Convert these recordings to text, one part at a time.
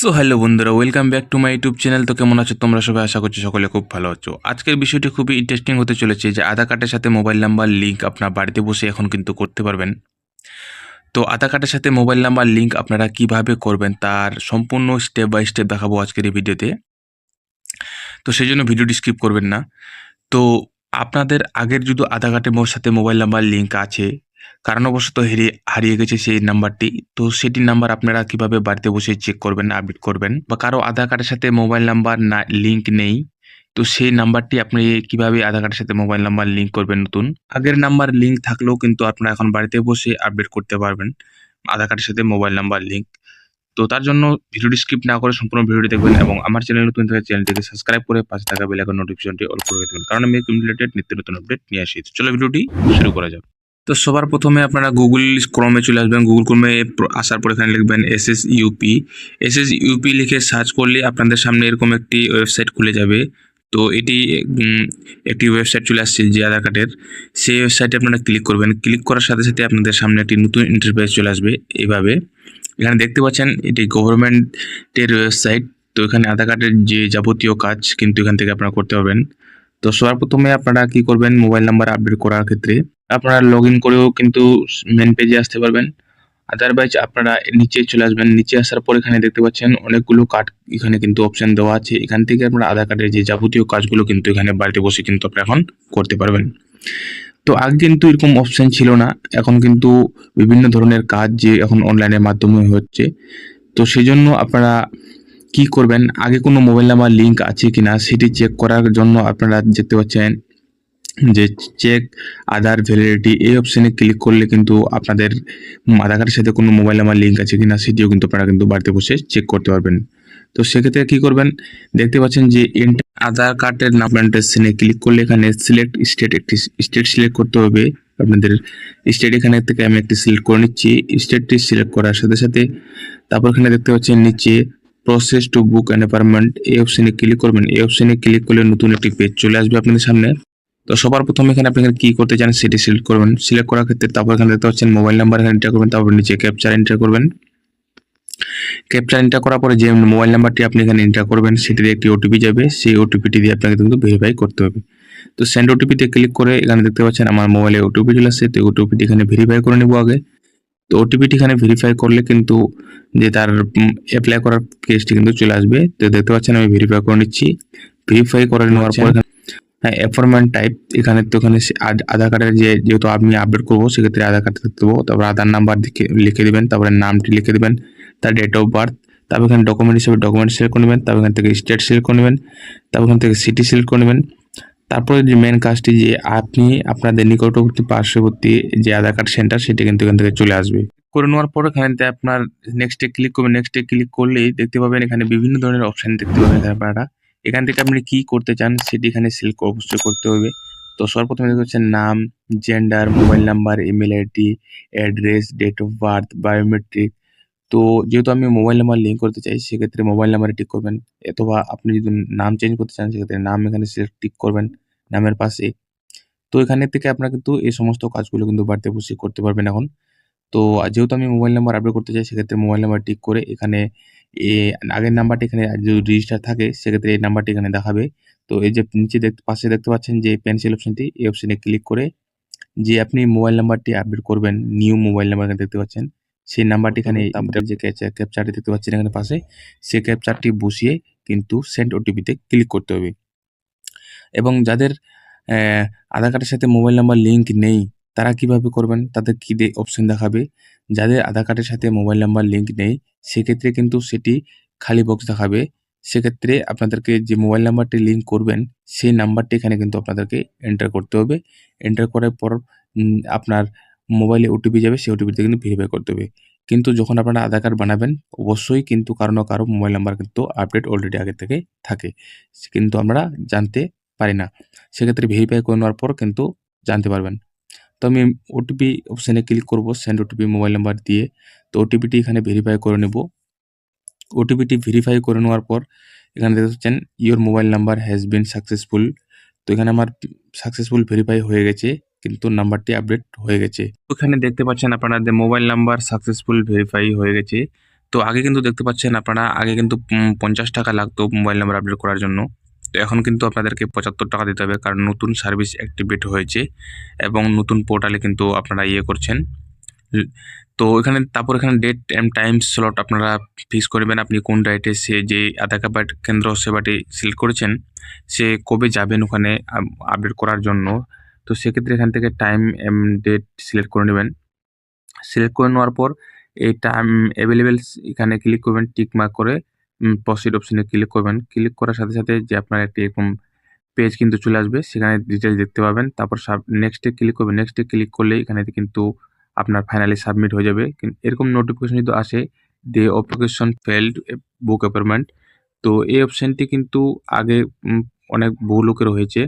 So hello বন্ধুরা, welcome back to my YouTube channel. তো কেমন আছো? তোমরা সবাই আশা করছি সকলে খুব ভালো আছো। আজকের বিষয়টি খুবই ইন্টারেস্টিং হতে চলেছে যে আধার কার্ডের সাথে মোবাইল নাম্বার লিঙ্ক আপনার বাড়িতে বসে এখন কিন্তু করতে পারবেন। তো আধার কার্ডের সাথে মোবাইল নাম্বার লিঙ্ক আপনারা কীভাবে করবেন তার সম্পূর্ণ স্টেপ বাই স্টেপ দেখাবো আজকের এই ভিডিওতে। তো সেই জন্য ভিডিওটি স্কিপ করবেন না। তো আপনাদের আগের যদি আধার কার্ডের সাথে মোবাইল নাম্বার লিঙ্ক আছে কারণবশত হারিয়ে হারিয়ে গেছে সেই নাম্বারটি। তো সেটি নাম্বার আপনারা কীভাবে বাড়িতে বসে চেক করবেন আপডেট করবেন? বা কারও আধার কার্ডের সাথে মোবাইল নাম্বার না লিঙ্ক নেই, তো সেই নাম্বারটি আপনি কীভাবে আধার কার্ডের সাথে মোবাইল নাম্বার লিঙ্ক করবেন নতুন? আগের নাম্বার লিঙ্ক থাকলেও কিন্তু আপনারা এখন বাড়িতে বসে আপডেট করতে পারবেন, আধার কার্ডের সাথে মোবাইল নাম্বার লিঙ্ক তো তার জন্য ভিডিওটি স্কিপ না করে সম্পূর্ণ ভিডিওটি দেখবেন এবং আমার চ্যানেল নতুন থেকে চ্যানেলটিকে সাবস্ক্রাইব করে পাশে থাকা বেল আইকন নোটিফিকেশনটি অল করে দেবেন। কারণ আমি রিলেটেড নিত্য নতুন আপডেট নিয়ে আসি। চলো ভিডিওটি শুরু করা যাক। তো সবার প্রথমে আপনারা গুগল ক্রমে চলে আসবেন। গুগল ক্রমে আসার পর এখানে লিখবেন S S UP S S UP লিখে সার্চ করলে আপনাদের সামনে এরকম একটি ওয়েবসাইট খুলে যাবে। তো এটি একটি ওয়েবসাইট চলে আসছে যে আধার কার্ডের সেই ওয়েবসাইটে আপনারা ক্লিক করবেন। ক্লিক করার সাথে সাথে আপনাদের সামনে একটি নতুন ইন্টারফেস চলে আসবে এভাবে। এখানে দেখতে পাচ্ছেন এটি গভর্নমেন্টের ওয়েবসাইট তো এখানে আধার কার্ডের যে যাবতীয় কাজ কিন্তু এখান থেকে আপনারা করতে পারবেন। তো সবার প্রথমে আপনারা কি করবেন? মোবাইল নাম্বার আপডেট করার ক্ষেত্রে আপনারা লগ ইন করেও কিন্তু মেন পেজে আসতে পারবেন। আদারওয়াইজ আপনারা নিচে চলে আসবেন। নিচে আসার পর এখানে দেখতে পাচ্ছেন অনেকগুলো কার্ড এখানে কিন্তু অপশন দেওয়া আছে। এখান থেকে আপনারা আধার কার্ডের যে যাবতীয় কাজগুলো কিন্তু এখানে বাড়িতে বসে কিন্তু আপনারা এখন করতে পারবেন। তো আগে কিন্তু এরকম অপশন ছিল না। এখন কিন্তু বিভিন্ন ধরনের কাজ যে এখন অনলাইনের মাধ্যমে হচ্ছে। তো সেই জন্য আপনারা কি করবেন? আগে কোনো মোবাইল নাম্বার লিঙ্ক আছে কিনা সেটি চেক করার জন্য আপনারা দেখতে পাচ্ছেন যে চেক আধার ভ্যালিডিটি এই অপশানে ক্লিক করলে কিন্তু আপনাদের আধার কার্ডের সাথে কোনো মোবাইল নাম্বার লিঙ্ক আছে কিনা সেটিও কিন্তু আপনারা কিন্তু বাড়িতে বসে চেক করতে পারবেন। তো সেক্ষেত্রে কি করবেন? দেখতে পাচ্ছেন যে আধার কার্ডের নাম্বার সেনে ক্লিক করলে এখানে সিলেক্ট স্টেট একটি স্টেট সিলেক্ট করতে হবে। আপনাদের স্টেট এখানে থেকে আমি একটি সিলেক্ট করে নিচ্ছি। স্টেটটি সিলেক্ট করার সাথে সাথে তারপর এখানে দেখতে পাচ্ছেন নিচে process to book an appointment এই অপশানে ক্লিক করবেন। এই অপশানে ক্লিক করলে নতুন একটি পেজ চলে আসবে আপনাদের সামনে। তো সবার প্রথমে এখানে আপনি এখানে কি করতে চান সেটি সিলেক্ট করবেন। সিলেক্ট করার ক্ষেত্রে তারপর এখানে দেখতে পাচ্ছেন মোবাইল নাম্বার এখানে এন্টার করবেন তারপর নিচে ক্যাপচার এন্টার করবেন। ক্যাপচার এন্টার করার পরে যে মোবাইল নাম্বারটি আপনি এখানে এন্টার করবেন সেটি দিয়ে একটি ওটিপি যাবে। সেই ওটিপিটি দিয়ে আপনাকে কিন্তু ভেরিফাই করতে হবে। তো সেন্ড ওটিপিতে ক্লিক করে এখানে দেখতে পাচ্ছেন আমার মোবাইলে ওটিপি চলে আসছে। তো ওটিপিটি এখানে ভেরিফাই করে নেব আগে। তো ওটিপিটি এখানে ভেরিফাই করলে কিন্তু যে তার অ্যাপ্লাই করার কেসটি কিন্তু চলে আসবে। তো দেখতে পাচ্ছেন আমি ভেরিফাই করে নিচ্ছি। ভেরিফাই করে নেওয়ার পর এখানে- হ্যাঁ অ্যাপয়েন্টমেন্ট টাইপ এখানে তো এখানে আধার কার্ডের যে, যেহেতু আমি আপডেট করব, সেক্ষেত্রে আধার কার্ড দেবো, তারপর আধার নাম্বার লিখে দেবেন, তারপরে নামটি লিখে দেবেন, তার ডেট অফ বার্থ তারপর এখানে ডকুমেন্ট হিসেবে ডকুমেন্ট সিলেক্ট করে নেবেন, তারপর এখান থেকে স্টেট সিলেক্ট করে নেবেন, তারপর এখান থেকে সিটি সিলেক্ট করে নেবেন, তারপরে যে মেন কাজটি যে আপনি আপনাদের নিকটবর্তী পার্শ্ববর্তী যে আধার কার্ড সেন্টার সেটি কিন্তু এখান থেকে চলে আসবে। করে নেওয়ার পর এখানে আপনার নেক্সটে ক্লিক করবেন নেক্সটে ক্লিক করলেই দেখতে পাবেন এখানে বিভিন্ন ধরনের অপশন দেখতে পাবেন আপনারা। এখান থেকে আপনি কি করতে চান সেটি এখানে সিলেক্ট অবশ্যই করতে হবে। তো সর্বপ্রথমে দেখতে পাচ্ছেন নাম gender mobile number email ID address date of birth biometric তো যেহেতু আমি মোবাইল নাম্বার লিঙ্ক করতে চাই, সেক্ষেত্রে মোবাইল নাম্বারে টিক করবেন। অথবা আপনি যদি নাম চেঞ্জ করতে চান, সেক্ষেত্রে নাম এখানে সিলেক্ট টিক করবেন নামের পাশে। তো এখানে থেকে আপনারা কিন্তু এই সমস্ত কাজগুলো কিন্তু বাড়িতে বসে করতে পারবেন এখন। তো যেহেতু আমি মোবাইল নাম্বার আপডেট করতে চাই, সেক্ষেত্রে মোবাইল নাম্বার টিক করে এখানে এ আগের নাম্বারটি এখানে যদি রেজিস্টার থাকে সেক্ষেত্রে এই নাম্বারটি এখানে দেখাবে। তো এই যে নিচে দেখতে পাশে দেখতে পাচ্ছেন যে পেন্সিল অপশনটি এই অপশনে ক্লিক করে যে আপনি মোবাইল নাম্বারটি আপডেট করবেন নিউ মোবাইল নাম্বার এখানে দেখতে পাচ্ছেন। সেই নাম্বারটি এখানে যে ক্যাপচারটি দেখতে পাচ্ছেন এখানে পাশে। সেই ক্যাপচারটি বসিয়ে কিন্তু সেন্ড ওটিপিতে ক্লিক করতে হবে। এবং যাদের আধার কার্ডের সাথে মোবাইল নাম্বার লিঙ্ক নেই তারা কীভাবে করবেন, তাদের কি অপশন দেখাবে? যাদের আধার কার্ডের সাথে মোবাইল নাম্বার লিঙ্ক নেই, সেক্ষেত্রে কিন্তু সেটি খালি বক্স দেখাবে। সেক্ষেত্রে আপনাদেরকে যে মোবাইল নাম্বারটি লিঙ্ক করবেন, সেই নাম্বারটি এখানে কিন্তু আপনাদেরকে এন্টার করতে হবে। এন্টার করার পর আপনার মোবাইলে ওটিপি যাবে, সেই ওটিপিতে কিন্তু ভেরিফাই করতে হবে। কিন্তু যখন আপনারা আধার কার্ড বানাবেন, অবশ্যই কিন্তু কারও না কারও মোবাইল নাম্বার কিন্তু আপডেট অলরেডি আগে থেকে থাকে। কিন্তু আমরা জানতে পারি না। সেক্ষেত্রে ভেরিফাই করে নেওয়ার পর কিন্তু জানতে পারবেন। তো আমি ওটিপি অপশানে ক্লিক করব সেন্ড ওটিপি মোবাইল নাম্বার দিয়ে। তো ওটিপিটি এখানে ভেরিফাই করে নেব। ওটিপিটি ভেরিফাই করে নেওয়ার পর, এখানে দেখতে পাচ্ছেন your mobile number has been successful তো এখানে আমার সাকসেসফুল ভেরিফাই হয়ে গেছে, কিন্তু নাম্বারটি আপডেট হয়ে গেছে। ওখানে দেখতে পাচ্ছেন আপনাদের মোবাইল নাম্বার সাকসেসফুল ভেরিফাই হয়ে গেছে। তো আগে কিন্তু দেখতে পাচ্ছেন আপনারা, আগে কিন্তু পঞ্চাশ টাকা লাগতো মোবাইল নাম্বার আপডেট করার জন্য। এখন কিন্তু আপনাদেরকে পঁচাত্তর টাকা দিতে হবে, কারণ নতুন সার্ভিস অ্যাক্টিভেট হয়েছে এবং নতুন পোর্টালে কিন্তু আপনারা ইয়ে করছেন। তো এখানে, তারপর এখানে ডেট অ্যান্ড টাইম স্লট আপনারা ফিক্স করবেন আপনি কোন ডেটে সে যে আধার কার্ড কেন্দ্র সেবাটি সিলেক্ট করেছেন, সে কবে যাবেন ওখানে আপডেট করার জন্য। তো সেক্ষেত্রে এখান থেকে টাইম ডেট সিলেক্ট করে নেবেন। সিলেক্ট করে নেওয়ার পর এই টাইম অ্যাভেলেবেল এখানে ক্লিক করবেন টিক মার্ক করে প্রসিড অপশনে ক্লিক করবেন। ক্লিক করার সাথে সাথে যে আপনার একটি এরকম পেজ কিন্তু চলে আসবে, সেখানে ডিটেলস দেখতে পাবেন। তারপর সাব নেক্সটে ক্লিক করবেন। নেক্সটে ক্লিক করলে এখানে কিন্তু আপনার ফাইনালি সাবমিট হয়ে যাবে। এরকম নোটিফিকেশন যদি আসে দে অপ্লিকেশন ফেল্ড বুক অ্যাপয়েন্টমেন্ট তো এই অপশানটি কিন্তু আগে অনেক বহু লোকের হয়েছে।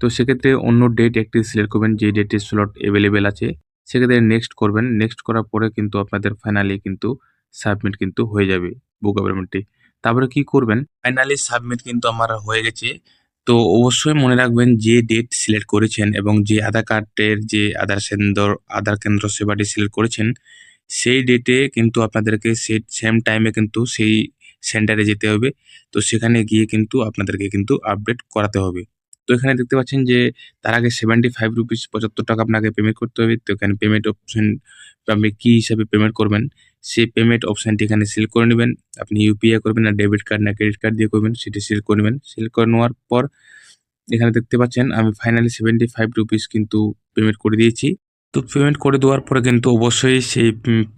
তো সেক্ষেত্রে অন্য ডেট একটি সিলেক্ট করবেন, যে ডেটের স্লট অ্যাভেলেবেল আছে। সেক্ষেত্রে নেক্সট করবেন। নেক্সট করার পরে কিন্তু আপনাদের ফাইনালি কিন্তু সাবমিট কিন্তু হয়ে যাবে বুক অ্যাপয়েন্টমেন্টটি তারপরে কি করবেন? ফাইনালি সাবমিট কিন্তু আমার হয়ে গেছে। তো অবশ্যই মনে রাখবেন যে ডেট সিলেক্ট করেছেন এবং যে আধার কার্ডের যে আধার কেন্দ্র আধার কেন্দ্র সেবাটি সিলেক্ট করেছেন, সেই ডেটে কিন্তু আপনাদেরকে সে সেম টাইমে কিন্তু সেই সেন্টারে যেতে হবে। তো সেখানে গিয়ে কিন্তু আপনাদেরকে কিন্তু আপডেট করাতে হবে। তো এখানে দেখতে পাচ্ছেন যে তার আগে সেভেন্টি ফাইভ রুপিস পঁচাত্তর টাকা আপনাকে পেমেন্ট করতে হবে। তো এখানে পেমেন্ট অপশন আপনি কী হিসাবে পেমেন্ট করবেন? সেই পেমেন্ট অপশানটি এখানে সিলেক্ট করে নেবেন। আপনি ইউপিআই করবেন না ডেবিট কার্ড না ক্রেডিট কার্ড দিয়ে করবেন, সেটি সিলেক্ট করে নেবেন। সিলেক্ট করে নেওয়ার পর এখানে দেখতে পাচ্ছেন, আমি ফাইনালি সেভেন্টি ফাইভ রুপিস কিন্তু পেমেন্ট করে দিয়েছি। তো পেমেন্ট করে দেওয়ার পরে কিন্তু অবশ্যই সেই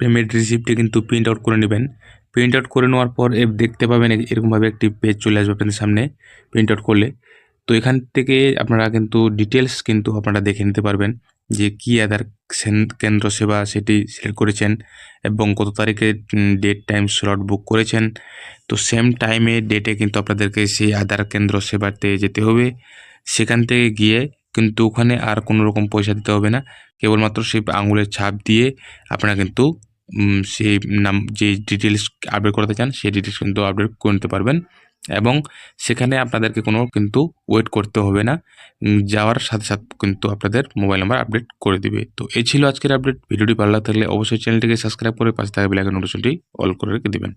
পেমেন্ট রিসিপ্টটি কিন্তু প্রিন্ট আউট করে নেবেন। প্রিন্ট আউট করে নেওয়ার পর দেখতে পাবেন এরকমভাবে একটি পেজ চলে আসবে আপনাদের সামনে প্রিন্ট আউট করলে। তো এখান থেকে আপনারা কিন্তু ডিটেলস কিন্তু আপনারা দেখে নিতে পারবেন যে কী আধার কেন্দ্র সেবা সেটি সিলেক্ট করেছেন এবং কত তারিখে ডেট টাইম স্লট বুক করেছেন। তো সেম টাইমে ডেটে কিন্তু আপনাদেরকে সেই আধার কেন্দ্র সেবাতে যেতে হবে। সেখান থেকে গিয়ে কিন্তু ওখানে আর কোনো রকম পয়সা দিতে হবে না। কেবলমাত্র সেই আঙুলের ছাপ দিয়ে আপনারা কিন্তু সেই নাম, যে ডিটেলস আপডেট করতে চান, সেই ডিটেলস কিন্তু আপডেট করে নিতে পারবেন। এবং সেখানে আপনাদেরকে কোনো কিন্তু ওয়েট করতে হবে না। যাওয়ার সাথে সাথে কিন্তু আপনাদের মোবাইল নাম্বার আপডেট করে দিবে। তো এই ছিল আজকের আপডেট ভিডিওটি ভালো লাগলে অবশ্যই চ্যানেলটিকে সাবস্ক্রাইব করে পাশে থাকা বেলাইকন নোটিশনটি অল করে রেখে দেবেন।